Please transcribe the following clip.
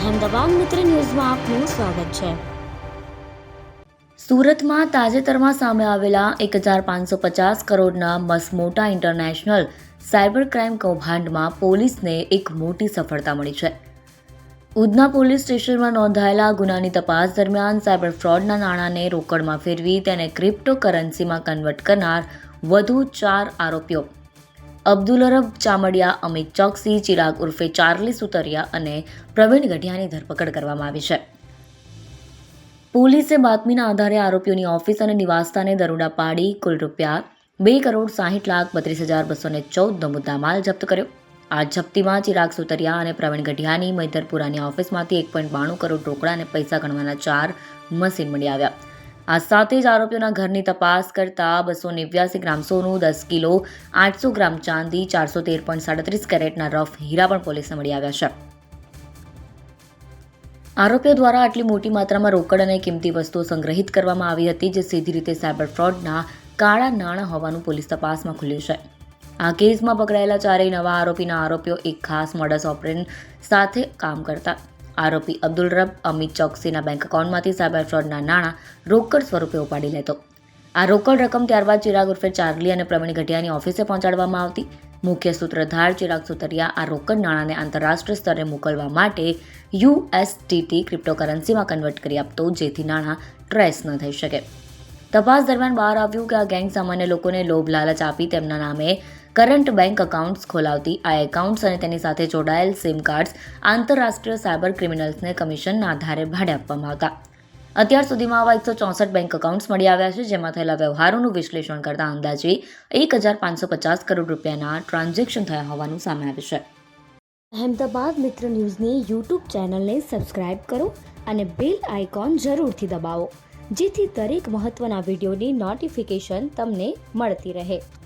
અહેમદાબાદ મિત્ર ન્યૂઝમાં આપનું સ્વાગત છે. સુરતમાં તાજેતરમાં સામે આવેલા એક હજાર પાંચસો પચાસ કરોડના મસમોટા ઇન્ટરનેશનલ સાયબર ક્રાઇમ કૌભાંડમાં પોલીસને એક મોટી સફળતા મળી છે. ઉધના પોલીસ સ્ટેશનમાં નોંધાયેલા ગુનાની તપાસ દરમિયાન સાયબર ફ્રોડના નાણાંને રોકડમાં ફેરવી તેને ક્રિપ્ટો કરન્સીમાં કન્વર્ટ કરનાર વધુ ચાર આરોપીઓ અબ્દુલ અરબ, ચામડિયા, અમિત ચોકસી, ચિરાગ ઉર્ફે ચાર્લી સુતરિયા અને પ્રવીણ ગઢિયાની ધરપકડ કરવામાં આવી છે. પોલીસે બાતમીના આધારે આરોપીઓની ઓફિસ અને નિવાસસ્થાને દરોડા પાડી કુલ રૂપિયા બે કરોડ સાહીઠ લાખ બત્રીસ હજાર બસો ને ચૌદનો મુદ્દામાલ જપ્ત કર્યો. આ જપ્તીમાં ચિરાગ સુતરિયા અને પ્રવીણ ગઢિયાની મૈદરપુરાની ઓફિસમાંથી એક પોઈન્ટ બાણું કરોડ રોકડા અને પૈસા ગણવાના ચાર મશીન મળી આવ્યા. આ સાથે જ આરોપીઓના ઘરની તપાસ કરતા બસો નેવ્યાસી ગ્રામ સોનું, દસ કિલો, આઠસો ગ્રામ ચાંદી, ચારસો તેર પોઈન્ટ સાડત્રીસ કેરેટના રફ હીરા પણ પોલીસને મળી આવ્યા છે. આરોપીઓ દ્વારા આટલી મોટી માત્રામાં રોકડ અને કિંમતી વસ્તુઓ સંગ્રહિત કરવામાં આવી હતી, જે સીધી રીતે સાયબર ફ્રોડના કાળા નાણાં હોવાનું પોલીસ તપાસમાં ખુલ્યું છે. આ કેસમાં પકડાયેલા ચારેય નવા આરોપીના આરોપીઓ એક ખાસ મોડસ ઓપરેન સાથે કામ કરતા આરોપી અબ્દુલ રબ, અમિત ચોકસીના બેંક એકાઉન્ટમાંથી સાયબર ફ્રોડના નાણાં રોકડ સ્વરૂપે ઉપાડી લેતો. આ રોકડ રકમ ત્યારબાદ ચિરાગ ઉર્ફે ચાર્લી અને પ્રવીણ ગઢિયાની ઓફિસે પહોંચાડવામાં આવતી. મુખ્ય સૂત્રધાર ચિરાગ સુતરિયા આ રોકડ નાણાંને આંતરરાષ્ટ્રીય સ્તરે મોકલવા માટે યુએસટીટી ક્રિપ્ટોકરન્સીમાં કન્વર્ટ કરી આપતો, જેથી નાણાં ટ્રેસ ન થઈ શકે. તપાસ દરમિયાન બહાર આવ્યું કે આ ગેંગ સામાન્ય લોકોને લોભ લાલચ આપી તેમના નામે કરંટ બેંક એકાઉન્ટ્સ ખોલાવતી. આ એકાઉન્ટ્સ અને તેની સાથે જોડાયેલ સિમ કાર્ડ્સ આંતરરાષ્ટ્રીય સાયબર ક્રિમિનલ્સને કમિશનના આધારે ભાડે આપવામાં આવતા. અત્યાર સુધીમાં આવા એકસો ચોસઠ બેંક એકાઉન્ટ્સ મળી આવ્યા છે, જેમાં થયેલા વ્યવહારોનું વિશ્લેષણ કરતા અંદાજે એક હજાર પાંચસો પચાસ કરોડ રૂપિયાના ટ્રાન્ઝેક્શન થયા હોવાનું સામે આવ્યું છે. અહેમદાબાદ મિત્ર ન્યૂઝની યુટ્યુબ ચેનલને સબસ્ક્રાઇબ કરો અને બેલ આઇકોન જરૂરથી દબાવો, જેથી દરેક મહત્ત્વના વિડીયોની નોટિફિકેશન તમને મળતી રહે.